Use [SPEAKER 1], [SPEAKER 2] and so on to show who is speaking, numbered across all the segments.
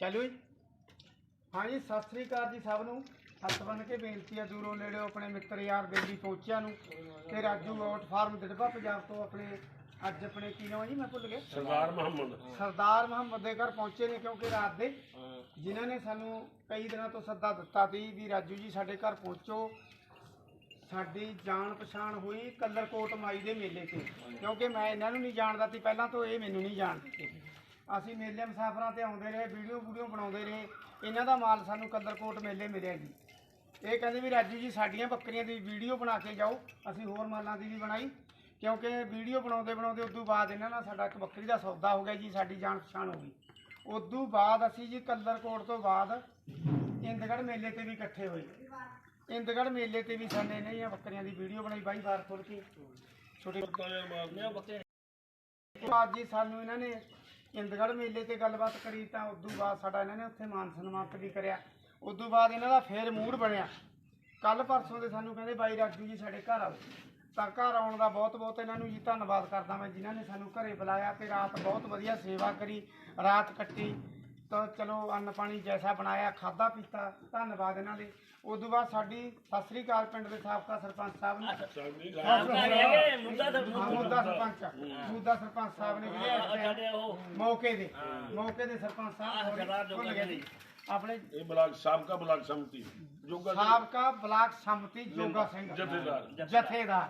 [SPEAKER 1] ਚਲੋ ਜੀ ਹਾਂਜੀ ਸਤਿ ਸ੍ਰੀ ਅਕਾਲ ਜੀ ਸਭ ਨੂੰ। ਹੱਥ ਬੰਨ ਕੇ ਬੇਨਤੀ ਹੈ ਦੂਰੋਂ ਨੇੜਿਓਂ ਆਪਣੇ ਮਿੱਤਰ ਯਾਰ ਬੇਲੀ ਪਹੁੰਚਿਆ ਨੂੰ ਤੇ ਰਾਜੂ ਗੋਟ ਫਾਰਮ ਦਿੜਬਾ ਪੰਜਾਬ ਤੋਂ ਆਪਣੇ ਅੱਜ ਆਪਣੇ ਕੀ ਨਾਮ ਜੀ ਮੈਂ ਭੁੱਲ ਗਿਆ।
[SPEAKER 2] ਸਰਦਾਰ ਮੁਹੰਮਦ।
[SPEAKER 1] ਸਰਦਾਰ ਮੁਹੰਮਦ ਦੇ ਘਰ ਪਹੁੰਚੇ ਨੇ ਕਿਉਂਕਿ ਰਾਤ ਦੇ। ਜਿਨ੍ਹਾਂ ਨੇ ਸਾਨੂੰ ਕਈ ਦਿਨਾਂ ਤੋਂ ਸੱਦਾ ਦਿੱਤਾ ਸੀ ਵੀ ਰਾਜੂ ਜੀ ਸਾਡੇ ਘਰ ਪਹੁੰਚੋ। ਸਾਡੀ ਜਾਣ ਪਛਾਣ ਹੋਈ ਕਲਰਕੋਟ ਮਾਈ ਦੇ ਮੇਲੇ ਤੇ। ਕਿਉਂਕਿ ਮੈਂ ਇਹਨਾਂ ਨੂੰ ਨਹੀਂ ਜਾਣਦਾ ਸੀ ਪਹਿਲਾਂ ਤੋਂ ਇਹ ਮੈਨੂੰ ਨਹੀਂ ਜਾਣਦੇ। ਅਸੀਂ ਮੇਲੇ ਮੁਸਾਫਰਾਂ ਤੇ ਆਉਂਦੇ ਰਹੇ ਵੀਡੀਓ ਵੀਡੀਓ ਬਣਾਉਂਦੇ ਰਹੇ। ਇਹਨਾਂ ਦਾ ਮਾਲ ਸਾਨੂੰ ਕਲਰਕੋਟ ਮੇਲੇ ਮਿਲਿਆ ਜੀ। ਇਹ ਕਹਿੰਦੇ ਵੀ ਰਾਜੂ ਜੀ ਸਾਡੀਆਂ ਬੱਕਰੀਆਂ ਦੀ ਵੀਡੀਓ ਬਣਾ ਕੇ ਜਾਓ। ਅਸੀਂ ਹੋਰ ਮਾਲਾਂ ਦੀ ਵੀ ਬਣਾਈ। ਕਿਉਂਕਿ ਵੀਡੀਓ ਬਣਾਉਂਦੇ ਬਣਾਉਂਦੇ ਉਦੋਂ ਬਾਅਦ ਇਹਨਾਂ ਨਾਲ ਸਾਡਾ ਇੱਕ ਬੱਕਰੀ ਦਾ ਸੌਦਾ ਹੋ ਗਿਆ ਜੀ ਸਾਡੀ ਜਾਣ ਪਛਾਣ ਹੋ ਗਈ। ਉਦੋਂ ਬਾਅਦ ਅਸੀਂ ਜੀ ਕਲਰਕੋਟ ਤੋਂ ਬਾਅਦ ਇੰਦਗੜ ਮੇਲੇ ਤੇ ਵੀ ਇਕੱਠੇ ਹੋਏ। ਇੰਦਗੜ ਮੇਲੇ ਤੇ ਵੀ ਸਾਨੇ ਨੇ ਇਹ ਬੱਕਰੀਆਂ ਦੀ ਵੀਡੀਓ ਬਣਾਈ ਬਾਈ ਬਾਰ ਖੋਲ ਕੇ। ਛੋਟੇ ਬਾਅਦ ਜੀ ਸਾਨੂੰ ਇਹਨਾਂ ਨੇ ਇੰਦਗੜ ਮੇਲੇ ਤੇ ਗੱਲਬਾਤ ਕਰੀ ਤਾਂ ਉਦੋਂ ਬਾਅਦ ਸਾਡਾ ਇਹਨਾਂ ਨੇ ਉੱਥੇ ਮਾਨ ਸਨਮਾਨਿਤ ਵੀ ਕਰਿਆ। ਉਦੋਂ ਬਾਅਦ ਇਹਨਾਂ ਦਾ ਫੇਰ ਮੂਡ ਬਣਿਆ। ਕੱਲ ਪਰਸੋਂ ਦੇ ਸਾਨੂੰ ਕਹਿੰਦੇ ਬਾਈ ਰਾਜੂ ਜੀ ਸਾਡੇ ਘਰ ਆਓ। ਤਾਂ ਘਰ ਆਉਣ ਦਾ ਬਹੁਤ ਬਹੁਤ ਇਹਨਾਂ ਨੂੰ ਜੀ ਧੰਨਵਾਦ ਕਰਦਾ ਮੈਂ ਜਿਨ੍ਹਾਂ ਨੇ ਸਾਨੂੰ ਘਰੇ ਬੁਲਾਇਆ ਤੇ ਰਾਤ ਬਹੁਤ ਵਧੀਆ ਸੇਵਾ ਕਰੀ, ਰਾਤ ਕੱਟੀ। ਤਾਂ ਚਲੋ ਅੰਨ ਪਾਣੀ ਜੈਸਾ ਬਣਾਇਆ ਖਾਦਾ ਪੀਤਾ ਧੰਨਵਾਦ ਇਹਨਾਂ ਦੇ। ਉਦੋਂ ਬਾਅਦ ਸਾਡੀ ਸਤਿ ਸ੍ਰੀ ਅਕਾਲ ਪਿੰਡ ਦੇ ਸਾਬਕਾ ਸਰਪੰਚ ਸਾਹਿਬ ਨੇ ਮੁੱਦਾ ਸਰਪੰਚ ਮੁੱਦਾ ਸਰਪੰਚ ਸਾਹਿਬ ਨੇ ਵੀ ਮੌਕੇ ਦੇ। ਮੌਕੇ ਦੇ ਸਰਪੰਚ ਸਾਹਿਬ ਭੁੱਲ ਗਏ ਜੀ। ਆਪਣੇ
[SPEAKER 2] ਇਹ ਬਲਾਕ ਸਾਬਕਾ ਬਲਾਕ ਸੰਮਤੀ। ਜੋਗਾ ਸਿੰਘ।
[SPEAKER 1] ਸਾਬਕਾ ਬਲਾਕ ਸੰਮਤੀ ਜੋਗਾ ਸਿੰਘ।
[SPEAKER 2] ਜਥੇਦਾਰ।
[SPEAKER 1] ਜਥੇਦਾਰ।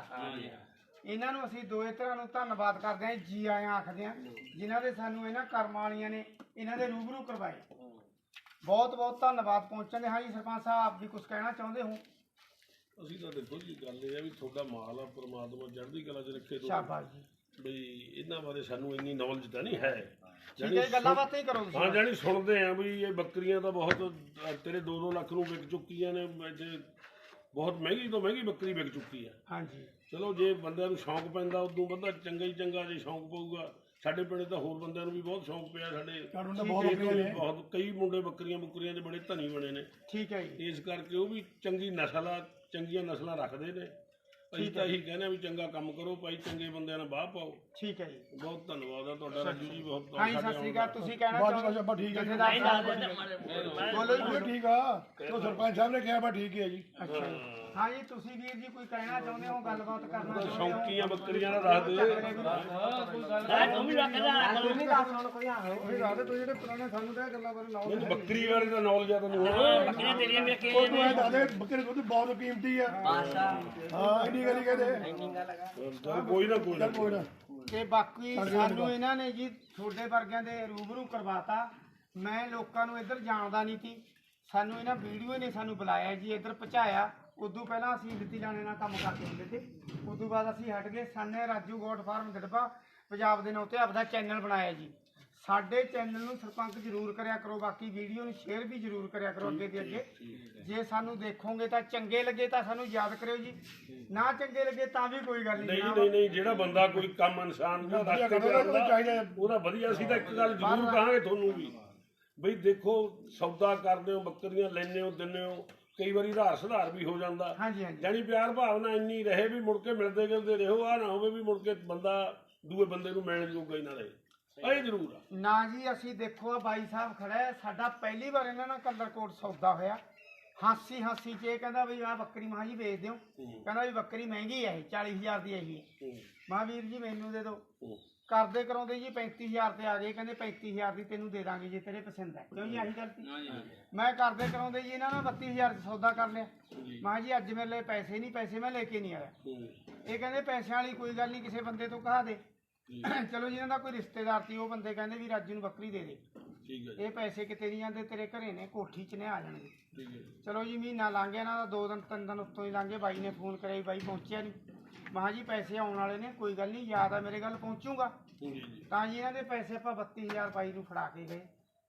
[SPEAKER 1] ਇਹਨਾਂ ਨੂੰ ਅਸੀਂ ਦੋਏ ਤਰ੍ਹਾਂ ਨੂੰ ਧੰਨਵਾਦ ਕਰਦੇ ਹਾਂ ਜੀ ਆਇਆਂ ਆਖਦੇ ਹਾਂ ਜਿਨ੍ਹਾਂ ਦੇ ਸਾਨੂੰ ਇਹਨਾਂ ਕਰਮ ਵਾਲੀਆਂ ਨੇ ਇਹਨਾਂ ਦੇ ਰੂਬਰੂ ਕਰਵਾਏ। ਬਹੁਤ ਬਹੁਤ ਧੰਨਵਾਦ ਪਹੁੰਚਣ ਦੇ। ਹਾਂ ਜੀ ਸਰਪੰਚ ਸਾਹਿਬ ਆਪ ਵੀ ਕੁਝ ਕਹਿਣਾ ਚਾਹੁੰਦੇ ਹੋ?
[SPEAKER 2] ਅਸੀਂ ਤਾਂ ਦੇਖੋ ਜੀ ਗੱਲ ਇਹ ਆ ਵੀ ਤੁਹਾਡਾ ਮਾਲ ਆ ਪ੍ਰਮਾਤਮਾ ਚੜ੍ਹਦੀ ਕਲਾ 'ਚ ਰੱਖੇ ਤੋਂ
[SPEAKER 1] ਸ਼ਾਬਾਸ਼ ਜੀ।
[SPEAKER 2] ਬਈ ਇਹਨਾਂ ਬਾਰੇ ਸਾਨੂੰ ਇੰਨੀ ਨੌਲੇਜ ਤਾਂ ਨਹੀਂ ਹੈ।
[SPEAKER 1] ਠੀਕ ਹੈ ਗੱਲਾਂ ਬਾਤਾਂ ਹੀ ਕਰੋ
[SPEAKER 2] ਹਾਂ
[SPEAKER 1] ਤੁਸੀਂ
[SPEAKER 2] ਜਾਨੀ ਸੁਣਦੇ ਆ ਵੀ ਇਹ ਬੱਕਰੀਆਂ ਤਾਂ ਬਹੁਤ ਤੇਰੇ 2-2 ਲੱਖ ਨੂੰ ਵਿਕ ਚੁੱਕੀਆਂ ਨੇ ਇੱਥੇ ਬਹੁਤ ਮਹਿੰਗੀ ਤੋਂ ਮਹਿੰਗੀ ਬੱਕਰੀ ਵਿਕ ਚੁੱਕੀ ਆ
[SPEAKER 1] ਹਾਂਜੀ।
[SPEAKER 2] ਚਲੋ ਜੇ ਬੰਦਿਆਂ ਨੂੰ ਸ਼ੌਂਕ ਪੈਂਦਾ ਉਦੋਂ ਬੰਦਾ ਚੰਗਾ ਹੀ ਚੰਗਾ ਜੇ ਸ਼ੌਂਕ ਪਊਗਾ। ਸਾਡੇ ਪਿੰਡ ਤਾਂ ਹੋਰ ਬੰਦਿਆਂ ਨੂੰ ਵੀ ਬਹੁਤ ਸ਼ੌਂਕ ਪਿਆ ਸਾਡੇ
[SPEAKER 1] ਬਹੁਤ
[SPEAKER 2] ਕਈ ਮੁੰਡੇ ਬੱਕਰੀਆਂ ਬੁੱਕਰੀਆਂ ਦੇ ਬੜੇ ਧਨੀ ਬਣੇ ਨੇ।
[SPEAKER 1] ਠੀਕ ਹੈ ਜੀ।
[SPEAKER 2] ਇਸ ਕਰਕੇ ਉਹ ਵੀ ਚੰਗੀ ਨਸਲ ਆ ਚੰਗੀਆਂ ਨਸਲਾਂ ਰੱਖਦੇ ਨੇ। ਅਸੀਂ ਤਾਂ ਇਹੀ ਕਹਿੰਦੇ ਆ ਵੀ ਚੰਗਾ ਕੰਮ ਕਰੋ ਭਾਈ ਚੰਗੇ ਬੰਦਿਆਂ ਨਾਲ ਬਾਹ ਪਾਓ।
[SPEAKER 1] ਠੀਕ ਹੈ ਜੀ।
[SPEAKER 2] ਬਹੁਤ ਧੰਨਵਾਦ ਆ ਤੁਹਾਡਾ ਰਾਜੂ ਜੀ ਬਹੁਤ
[SPEAKER 1] ਹਾਂ ਜੀ ਸਤਿ ਸ੍ਰੀ ਅਕਾਲ। ਤੁਸੀਂ ਕਹਿਣਾ ਚਾਹੁੰਦੇ
[SPEAKER 3] ਆਪਾਂ ਠੀਕ ਹੈ
[SPEAKER 1] ਜਥੇਦਾਰ ਸਾਹਿਬ ਬੋਲੋ ਜੀ
[SPEAKER 3] ਠੀਕ ਆ। ਉਹ ਸਰਪੰਚ ਸਾਹਿਬ ਨੇ ਕਿਹਾ ਬਾ ਠੀਕ ਹੈ ਜੀ।
[SPEAKER 1] ਅੱਛਾ ਜੀ। ਹਾਂ ਜੀ ਤੁਸੀਂ ਵੀਰ ਜੀ ਕੋਈ ਕਹਿਣਾ ਚਾਹੁੰਦੇ ਹੋ ਗੱਲਬਾਤ ਕਰਨਾ ਚਾਹੁੰਦੇ ਹੋ?
[SPEAKER 2] ਸ਼ੌਂਕੀਆਂ ਬੱਕਰੀਆਂ ਦਾ ਰੱਖ ਦੇ।
[SPEAKER 1] ਤੁਸੀਂ ਦੱਸ ਹੁਣ ਕੋਈ ਹਾਂ
[SPEAKER 3] ਉਹੀ ਰਾਤ ਤੋਂ ਜਿਹੜੇ ਪੁਰਾਣੇ ਸਾਨੂੰ ਤਾਂ ਇਹ ਗੱਲਾਂ ਬਾਰੇ ਲਾਓ
[SPEAKER 2] ਮੈਨੂੰ ਬੱਕਰੀ ਬਾਰੇ ਤਾਂ ਨੌਲੇਜ ਆ ਤੈਨੂੰ। ਹੁਣ
[SPEAKER 3] ਉਹ ਤੂੰ ਇਹ ਦਾਦੇ ਬੱਕਰੇ ਦੁੱਧ ਬਹੁਤ ਕੀਮਤੀ ਆ। ਹਾਂ ਇੰਨੀ ਗੱਲ ਹੀ ਕਹਦੇ
[SPEAKER 2] ਕੋਈ ਨਾ ਕੋਈ ਨਾ।
[SPEAKER 3] ਕੋਈ ਨਾ।
[SPEAKER 1] ਤੇ ਬਾਕੀ ਸਾਨੂੰ ਇਹਨਾਂ ਨੇ ਜੀ ਤੁਹਾਡੇ ਵਰਗਿਆਂ ਦੇ ਰੂਬਰੂ ਕਰਵਾਤਾ। ਮੈਂ ਲੋਕਾਂ ਨੂੰ ਇੱਧਰ ਜਾਣਦਾ ਨਹੀਂ ਸੀ। ਸਾਨੂੰ ਇਹਨਾਂ ਵੀਡੀਓ ਨੇ ਸਾਨੂੰ ਬੁਲਾਇਆ ਜੀ ਇੱਧਰ ਪਹੁੰਚਾਇਆ। ਉਦੋਂ ਪਹਿਲਾਂ ਅਸੀਂ ਦਿੱਤੀ ਜਾਣੇ ਨਾਲ ਕੰਮ ਕਰਦੇ ਹੁੰਦੇ ਤੇ ਉਦੋਂ ਬਾਅਦ ਅਸੀਂ ਹਟ ਗਏ ਸਾਨੇ ਰਾਜੂ ਗੋਟ ਫਾਰਮ ਦਿੜਬਾ ਪੰਜਾਬ ਦੇ ਨਾਂ ਤੇ ਆਪਦਾ ਚੈਨਲ ਬਣਾਇਆ ਜੀ। ਸਾਡੇ ਚੈਨਲ ਨੂੰ ਸਰਪੰਚ ਜ਼ਰੂਰ ਕਰਿਆ ਕਰੋ ਬਾਕੀ ਵੀਡੀਓ ਨੂੰ ਸ਼ੇਅਰ ਵੀ ਜ਼ਰੂਰ ਕਰਿਆ ਕਰੋ ਅੱਗੇ ਦੇ ਅੱਗੇ। ਜੇ ਸਾਨੂੰ ਦੇਖੋਗੇ ਤਾਂ ਚੰਗੇ ਲੱਗੇ ਤਾਂ ਸਾਨੂੰ ਯਾਦ ਕਰਿਓ ਜੀ। ਨਾ ਚੰਗੇ ਲੱਗੇ ਤਾਂ ਵੀ ਕੋਈ ਗੱਲ ਨਹੀਂ
[SPEAKER 2] ਨਹੀਂ ਨਹੀਂ ਨਹੀਂ ਜਿਹੜਾ ਬੰਦਾ ਕੋਈ ਕੰਮ ਇਨਸਾਨ ਦਾ
[SPEAKER 3] ਉਹਦਾ ਚਾਹੀਦਾ ਹੈ।
[SPEAKER 2] ਉਹਦਾ ਵਧੀਆ ਸੀ ਤਾਂ ਇੱਕ ਗੱਲ ਜ਼ਰੂਰ ਕਹਾਂਗੇ ਤੁਹਾਨੂੰ ਵੀ। ਬਈ ਦੇਖੋ ਸੌਦਾ ਕਰਦੇ ਹੋ ਬੱਕਰੀਆਂ ਲੈਣੇ ਹੋ ਦਿੰਦੇ ਹੋ ਕਈ ਵਾਰੀ ਆਧਾਰ ਸੁਧਾਰ ਵੀ ਹੋ ਜਾਂਦਾ।
[SPEAKER 1] ਹਾਂਜੀ ਹਾਂਜੀ।
[SPEAKER 2] ਜਾਨੀ ਪਿਆਰ ਭਾਵਨਾ ਇੰਨੀ ਰਹੇ ਵੀ ਮੁੜ ਕੇ ਮਿਲਦੇ ਗਿਲਦੇ ਰਹੋ ਆ ਨਾ ਹੋਵੇ ਵੀ ਮੁੜ ਕੇ ਬੰਦਾ ਦੂਏ ਬੰਦੇ ਨੂੰ ਮਿਲਣ ਜੋਗਾ ਹੀ ਨਾ ਰਹੇ। ਇਹ ਜ਼ਰੂਰ ਆ।
[SPEAKER 1] ਨਾ ਜੀ ਅਸੀਂ ਦੇਖੋ ਆ ਬਾਈ ਸਾਹਿਬ ਖੜਾ ਹੈ ਸਾਡਾ ਪਹਿਲੀ ਵਾਰ ਇਹਨਾਂ ਨਾਲ ਕਲਰਕੋਟ ਸੌਦਾ ਹੋਇਆ। ਹਾਸੀ ਹਾਸੀ ਚ ਇਹ ਕਹਿੰਦਾ ਵੀ ਆ ਬੱਕਰੀ ਮਾਂ ਜੀ ਵੇਚ ਦਿਓ। ਕਹਿੰਦਾ ਵੀ ਬੱਕਰੀ ਮਹਿੰਗੀ ਹੈ ਇਹ 40000 ਦੀ ਹੈਗੀ ਹੈ। ਮਹਾਂਵੀਰ ਜੀ ਮੈਨੂੰ ਦੇ ਦਿਓ।
[SPEAKER 2] ਹੂੰ।
[SPEAKER 1] ਕਰਦੇ ਕਰਾਉਂਦੇ ਜੀ 35000 ਤੇ ਆ ਗਏ ਕਹਿੰਦੇ 35000 ਦੀ ਤੈਨੂੰ ਦੇ ਦਾਂਗੇ ਜੇ ਤੇਰੇ ਪਸੰਦ ਹੈ। ਕਿਉਂ ਜੀ ਆਹੀ ਗੱਲ ਸੀ? ਮੈਂ ਕਰਦੇ ਕਰਾਉਂਦੇ ਜੀ ਇਹਨਾਂ ਨਾਲ 32000 ਚ ਸੌਦਾ ਕਰ ਲਿਆ। ਮਾਂ ਜੀ ਅੱਜ ਮੇਰੇ ਲਈ ਪੈਸੇ ਨਹੀਂ ਪੈਸੇ ਮੈਂ ਲੈ ਕੇ ਨਹੀਂ ਆਇਆ। ਇਹ ਕਹਿੰਦੇ ਪੈਸਿਆਂ ਵਾਲੀ ਕੋਈ ਗੱਲ ਨਹੀਂ ਕਿਸੇ ਬੰਦੇ ਤੋਂ ਕਹਾ ਦੇ। ਚਲੋ ਜਿਹਨਾਂ ਦਾ ਕੋਈ ਰਿਸ਼ਤੇਦਾਰ ਸੀ ਉਹ ਬੰਦੇ ਕਹਿੰਦੇ ਵੀ ਰਾਜੂ ਨੂੰ ਬੱਕਰੀ ਦੇ ਦੇ।
[SPEAKER 2] ਠੀਕ ਹੈ ਜੀ,
[SPEAKER 1] ਇਹ ਪੈਸੇ ਕਿਤੇ ਨਹੀਂ ਜਾਂਦੇ ਤੇਰੇ ਘਰੇ ਨੇ ਕੋਠੀ 'ਚ ਨੇ ਆ ਜਾਣਗੇ।
[SPEAKER 2] ਠੀਕ ਹੈ ਜੀ।
[SPEAKER 1] ਚਲੋ ਜੀ ਮਹੀਨਾ ਲੰਘ ਗਿਆ ਨਾ ਦੋ ਦਿਨ ਤਿੰਨ ਦਿਨ ਉੱਤੋਂ ਹੀ ਲੰਘ ਗਏ ਬਾਈ ਨੇ ਫੋਨ ਕਰਿਆ ਬਾਈ ਪਹੁੰਚਿਆ ਨਹੀਂ। ਮਹਾ ਜੀ ਪੈਸੇ ਆਉਣ ਵਾਲੇ ਨੇ ਕੋਈ ਗੱਲ ਨਹੀਂ ਯਾਦ ਆ ਮੇਰੇ ਗੱਲ ਪਹੁੰਚੂਗਾ।
[SPEAKER 2] ਜੀ ਜੀ
[SPEAKER 1] ਤਾਂ ਜੀ ਇਹਨਾਂ ਦੇ ਪੈਸੇ ਆਪਾਂ 32000 ਬਾਈ ਨੂੰ ਫੜਾ ਕੇ ਗਏ।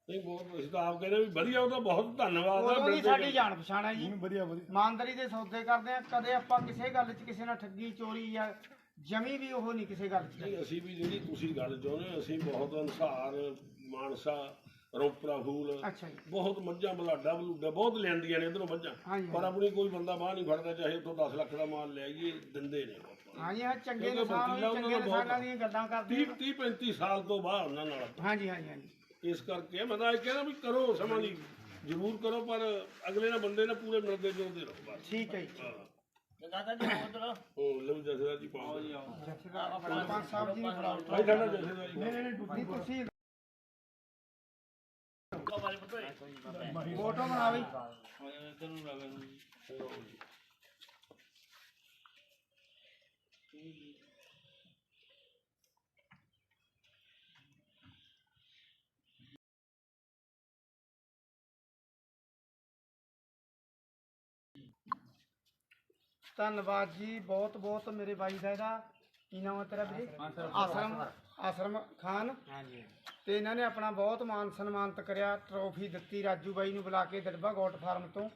[SPEAKER 2] ਨਹੀਂ ਬਹੁਤ ਅਸੀਂ ਤਾਂ ਆਪ ਕਹਿੰਦੇ ਵੀ ਵਧੀਆ ਉਹਦਾ ਬਹੁਤ ਧੰਨਵਾਦ ਆ
[SPEAKER 1] ਉਦੋਂ ਦੀ ਸਾਡੀ ਜਾਣ ਪਛਾਣ ਹੈ ਜੀ।
[SPEAKER 3] ਵਧੀਆ ਵਧੀਆ।
[SPEAKER 1] ਇਮਾਨਦਾਰੀ ਦੇ ਸੌਦੇ ਕਰਦੇ ਆ ਕਦੇ ਆਪਾਂ ਕਿਸੇ ਗੱਲ 'ਚ ਕਿਸੇ ਨਾਲ ਠੱਗੀ ਚੋਰੀ ਜਾਂ ਜਮੀ ਵੀ ਉਹ ਨਹੀਂ ਕਿਸੇ ਗੱਲ 'ਚ
[SPEAKER 2] ਨਹੀਂ ਅਸੀਂ ਵੀ ਜਿਹੜੀ ਤੁਸੀਂ ਗੱਲ ਚਾਹੁੰਦੇ ਹੋ, ਅਸੀਂ ਬਹੁਤ ਅਨਸਾਰ ਮਾਨਸਾ ਰੋਪੜਾ ਫੂਲ
[SPEAKER 1] ਅੱਛਾ ਜੀ।
[SPEAKER 2] ਬਹੁਤ ਮੱਝਾਂ ਬਲਾਡਾ ਬਲੂਡਾ ਬਹੁਤ ਲੈਂਦੀਆਂ ਨੇ ਇਧਰੋਂ ਮੱਝਾਂ।
[SPEAKER 1] ਹਾਂਜੀ
[SPEAKER 2] ਪਰ ਆਪਣੀ ਕੋਈ ਬੰਦਾ ਬਾਹ ਨਹੀਂ ਫੜਦਾ ਚਾਹੇ ਉੱਥੋਂ 10 ਲੱਖ ਦਾ ਮਾਲ ਲੈ ਆਈਏ ਦਿੰਦੇ ਨੇ ਉਹ।
[SPEAKER 1] ਹਾਂਜੀ ਹਾਂ ਚੰਗੇ
[SPEAKER 2] ਕਿਉਂਕਿ
[SPEAKER 1] ਇਨਸਾਨ ਹੋਏ
[SPEAKER 2] ਵਕੀਲਾਂ
[SPEAKER 1] ਚੰਗੇ
[SPEAKER 2] ਉਹਨਾਂ ਦਾ
[SPEAKER 1] ਇਨਸਾਨਾਂ ਦੀਆਂ ਗੱਲਾਂ ਕਰਦੇ
[SPEAKER 2] 30 30 35 ਸਾਲ ਤੋਂ ਬਾਅਦ ਉਹਨਾਂ ਨਾਲ
[SPEAKER 1] ਹਾਂਜੀ ਹਾਂਜੀ ਹਾਂਜੀ
[SPEAKER 2] ਇਸ ਕਰਕੇ ਮੈਂ ਤਾਂ ਇਹ ਕਹਿੰਦਾ ਵੀ ਕਰੋ ਸਮਾਂ ਦੀ ਜ਼ਰੂਰ ਕਰੋ ਪਰ ਅਗਲੇ ਨਾਲ ਬੰਦੇ ਨਾਲ ਪੂਰੇ ਮਿਲਦੇ ਜੁਲਦੇ ਰਹੋ ਬਸ।
[SPEAKER 1] ਠੀਕ ਹੈ ਜੀ।
[SPEAKER 2] ਹਾਂ। ਉਹ ਲਓ ਜਸਰਾ ਜੀ ਪਾਓ।
[SPEAKER 1] ਜਥੇਦਾਰ ਸਰਪੰਚ ਸਾਹਿਬ ਜੀ ਨੂੰ ਫੜਾਓ।
[SPEAKER 2] ਭਾਈ ਸਾਡਾ ਜਸਰਾ ਜੀ।
[SPEAKER 1] ਨਹੀਂ ਨਹੀਂ ਨਹੀਂ ਤੁਸੀਂ। ਫੋਟੋ ਬਣਾ ਬਈ ਧੰਨਵਾਦ ਜੀ ਬਹੁਤ ਬਹੁਤ ਮੇਰੇ ਬਾਈ ਦਾ। ਇਹਦਾ ਕੀ ਨਾਮ ਹੈ ਤੇਰਾ ਵੀਰੇ? ਆਸਰਮ। ਆਸਰਮ ਖਾਨ। ਤੇ ਇਹਨਾਂ ਨੇ ਆਪਣਾ ਬਹੁਤ ਮਾਨ ਸਨਮਾਨਿਤ ਕਰਿਆ ਟਰੋਫੀ ਦਿੱਤੀ ਰਾਜੂ ਬਾਈ ਨੂੰ ਬੁਲਾ ਕੇ ਦੜਬਾ ਗੋਟ ਫਾਰਮ ਤੋਂ।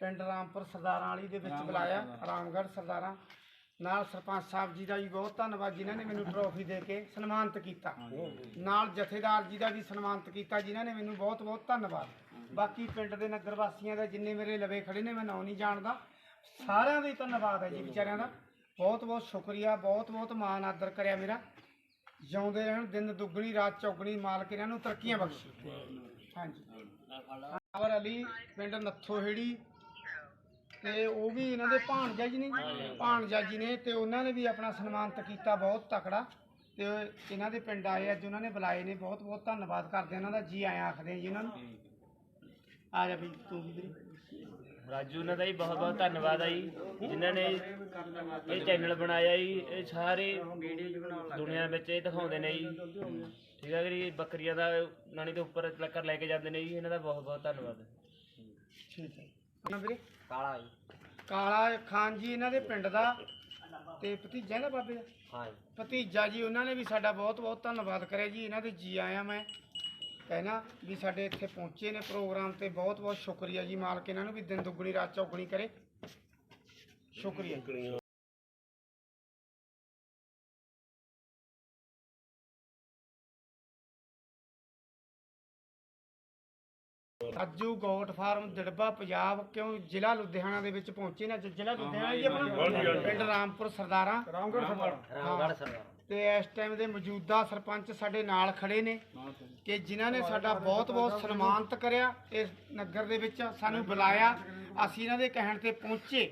[SPEAKER 1] ਪਿੰਡ ਰਾਮਪੁਰ ਸਰਦਾਰਾਂ ਵਾਲੀ ਦੇ ਵਿੱਚ ਬੁਲਾਇਆ ਰਾਮਗੜ੍ਹ ਸਰਦਾਰਾਂ। ਨਾਲ ਸਰਪੰਚ ਸਾਹਿਬ ਜੀ ਦਾ ਵੀ ਬਹੁਤ ਧੰਨਵਾਦ ਜਿਨ੍ਹਾਂ ਨੇ ਮੈਨੂੰ ਟਰੋਫੀ ਦੇ ਕੇ ਸਨਮਾਨਿਤ ਕੀਤਾ। ਨਾਲ ਜਥੇਦਾਰ ਜੀ ਦਾ ਵੀ ਸਨਮਾਨਿਤ ਕੀਤਾ ਜਿਨ੍ਹਾਂ ਨੇ ਮੈਨੂੰ ਬਹੁਤ ਬਹੁਤ ਧੰਨਵਾਦ। ਬਾਕੀ ਪਿੰਡ ਦੇ ਨਗਰ ਵਾਸੀਆਂ ਦਾ ਜਿੰਨੇ ਮੇਰੇ ਲਵੇ ਖੜੇ ਨੇ ਮੈਂ ਨਾਂ ਨਹੀਂ ਜਾਣਦਾ। ਸਾਰਿਆਂ ਦਾ ਹੀ ਧੰਨਵਾਦ ਹੈ ਜੀ ਵਿਚਾਰਿਆਂ ਦਾ। ਬਹੁਤ ਬਹੁਤ ਸ਼ੁਕਰੀਆ ਬਹੁਤ ਬਹੁਤ ਮਾਣ ਆਦਰ ਕਰਿਆ ਮੇਰਾ। ਜਿਉਂਦੇ ਰਹਿਣ, ਦਿਨ ਦੁੱਗਣੀ, ਰਾਤ ਚੌਗਣੀ, ਮਾਲਕ ਇਹਨਾਂ ਨੂੰ ਤਰੱਕੀਆਂ ਬਖਸ਼ੇ। ਹਾਂਜੀ। ਅਮਰ ਅਲੀ, ਪਿੰਡ ਨੱਥੋਹੇੜੀ, ਤੇ ਉਹ ਵੀ ਇਹਨਾਂ ਦੇ ਭਾਣਜਾ ਜੀ ਨੇ। ਭਾਣਜਾ ਜੀ ਨੇ ਤੇ ਉਹਨਾਂ ਨੇ ਵੀ ਆਪਣਾ ਸਨਮਾਨਿਤ ਕੀਤਾ ਬਹੁਤ ਤਕੜਾ। ਤੇ ਇਹਨਾਂ ਦੇ ਪਿੰਡ ਆਏ ਅੱਜ, ਉਹਨਾਂ ਨੇ ਬੁਲਾਏ ਨੇ। ਬਹੁਤ ਬਹੁਤ ਧੰਨਵਾਦ ਕਰਦੇ ਇਹਨਾਂ ਦਾ ਜੀ ਆਇਆਂ ਆਖਦੇ ਜੀ ਉਹਨਾਂ ਨੂੰ। ਆ ਜਾ ਵੀ ਤੂੰ ਵੀ
[SPEAKER 4] ਰਾਜੂ ਉਹਨਾਂ ਦਾ ਹੀ ਬਹੁਤ ਬਹੁਤ ਧੰਨਵਾਦ ਆ ਜੀ ਜਿਨ੍ਹਾਂ ਨੇ ਇਹ ਚੈਨਲ ਬਣਾਇਆ ਜੀ ਇਹ ਸਾਰੇ ਦੁਨੀਆ ਵਿੱਚ ਇਹ ਦਿਖਾਉਂਦੇ ਨੇ ਜੀ। ਠੀਕ ਹੈ ਜੀ ਬੱਕਰੀਆਂ ਦਾ ਨਾਣੀ ਦੇ ਉੱਪਰ ਲੱਕਰ ਲੈ ਕੇ ਜਾਂਦੇ ਨੇ ਜੀ ਇਹਨਾਂ ਦਾ ਬਹੁਤ ਬਹੁਤ ਧੰਨਵਾਦ।
[SPEAKER 1] ਠੀਕ ਹੈ ਨਾ ਵੀਰੇ?
[SPEAKER 4] ਕਾਲਾ ਜੀ।
[SPEAKER 1] ਕਾਲਾ ਖਾਨ ਜੀ ਇਹਨਾਂ ਦੇ ਪਿੰਡ ਦਾ ਤੇ ਭਤੀਜਾ ਦਾ ਬਾਬੇ ਦਾ?
[SPEAKER 4] ਹਾਂ ਜੀ।
[SPEAKER 1] ਭਤੀਜਾ ਜੀ ਉਹਨਾਂ ਨੇ ਵੀ ਸਾਡਾ ਬਹੁਤ ਬਹੁਤ ਧੰਨਵਾਦ ਕਰਿਆ ਜੀ ਇਹਨਾਂ ਦੇ ਜੀ ਆਇਆ ਮੈਂ। ਕਹਿਣਾ ਵੀ ਸਾਡੇ ਇੱਥੇ ਪਹੁੰਚੇ ਨੇ ਪ੍ਰੋਗਰਾਮ ਤੇ ਬਹੁਤ ਬਹੁਤ ਸ਼ੁਕਰੀਆ ਜੀ ਮਾਲਕ ਇਹਨਾਂ ਨੂੰ ਵੀ ਦਿਨ ਦੁੱਗਣੀ ਰਾਤ ਚੌਗਣੀ ਕਰੇ। ਸ਼ੁਕਰੀਆ। ਜੀ। ਰਾਜੂ ਗੋਟ ਫਾਰਮ ਦਿੜਬਾ ਪੰਜਾਬ ਕਿਉਂ ਜ਼ਿਲ੍ਹਾ ਲੁਧਿਆਣਾ ਦੇ ਵਿੱਚ ਪਹੁੰਚੇ ਨੇ? ਜ਼ਿਲ੍ਹਾ ਲੁਧਿਆਣਾ ਜੀ ਆਪਣਾ? ਪਿੰਡ ਰਾਮਪੁਰ ਸਰਦਾਰਾਂ। ਰਾਮਗੜ੍ਹ ਸਰਦਾਰ।
[SPEAKER 4] ਰਾਮਗੜ੍ਹ ਸਰਦਾਰ।
[SPEAKER 1] ਤੇ ਇਸ ਟਾਈਮ ਦੇ ਮੌਜੂਦਾ ਸਰਪੰਚ ਸਾਡੇ ਨਾਲ ਖੜੇ ਨੇ ਕਿ ਜਿਨ੍ਹਾਂ ਨੇ ਸਾਡਾ ਬਹੁਤ ਬਹੁਤ ਸਨਮਾਨਿਤ ਕਰਿਆ ਇਸ ਨਗਰ ਦੇ ਵਿੱਚ, ਸਾਨੂੰ ਬੁਲਾਇਆ। ਅਸੀਂ ਇਹਨਾਂ ਦੇ ਕਹਿਣ ਤੇ ਪਹੁੰਚੇ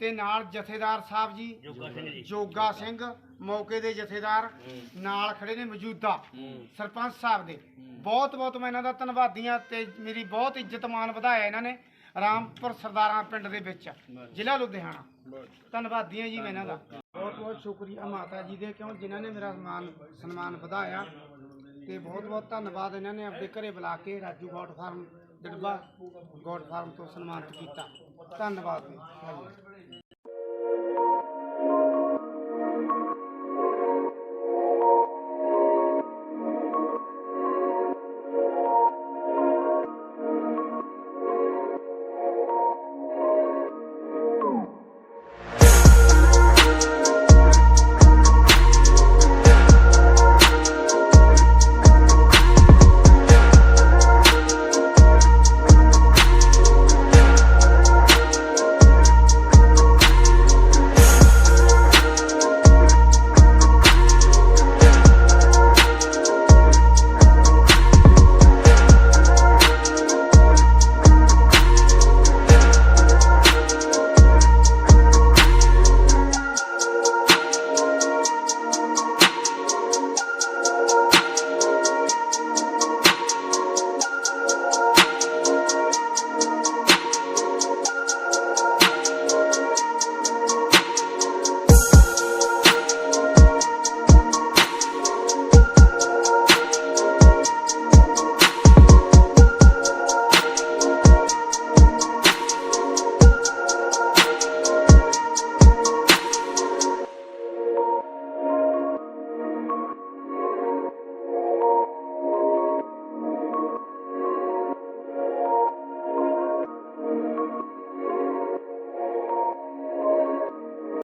[SPEAKER 1] ਤੇ ਨਾਲ ਜਥੇਦਾਰ ਸਾਹਿਬ ਜੀ,
[SPEAKER 4] ਜੋਗਾ ਸਿੰਘ
[SPEAKER 1] ਜੋਗਾ ਸਿੰਘ ਮੌਕੇ ਦੇ ਜਥੇਦਾਰ ਨਾਲ ਖੜੇ ਨੇ ਮੌਜੂਦਾ ਸਰਪੰਚ ਸਾਹਿਬ ਦੇ। ਬਹੁਤ ਬਹੁਤ ਮੈਂ ਇਹਨਾਂ ਦਾ ਧੰਨਵਾਦੀ ਹਾਂ ਤੇ ਮੇਰੀ ਬਹੁਤ ਇੱਜ਼ਤ ਮਾਨ ਵਧਾਇਆ ਇਹਨਾਂ ਨੇ ਰਾਮਪੁਰ ਸਰਦਾਰਾਂ ਪਿੰਡ ਦੇ ਵਿੱਚ, ਜ਼ਿਲ੍ਹਾ ਲੁਧਿਆਣਾ। ਧੰਨਵਾਦੀ ਹਾਂ ਜੀ ਮੈਂ ਇਹਨਾਂ ਦਾ। ਬਹੁਤ ਬਹੁਤ ਸ਼ੁਕਰੀਆ ਮਾਤਾ ਜੀ ਦੇ, ਕਿਉਂ ਜਿਨ੍ਹਾਂ ਨੇ ਮੇਰਾ ਸਨਮਾਨ ਸਨਮਾਨ ਵਧਾਇਆ ਤੇ ਬਹੁਤ ਬਹੁਤ ਧੰਨਵਾਦ ਇਹਨਾਂ ਨੇ ਆਪਣੇ ਘਰੇ ਬੁਲਾ ਕੇ Raju goat farm Dirba goat farm ਤੋਂ ਸਨਮਾਨਿਤ ਕੀਤਾ। ਧੰਨਵਾਦ ਜੀ।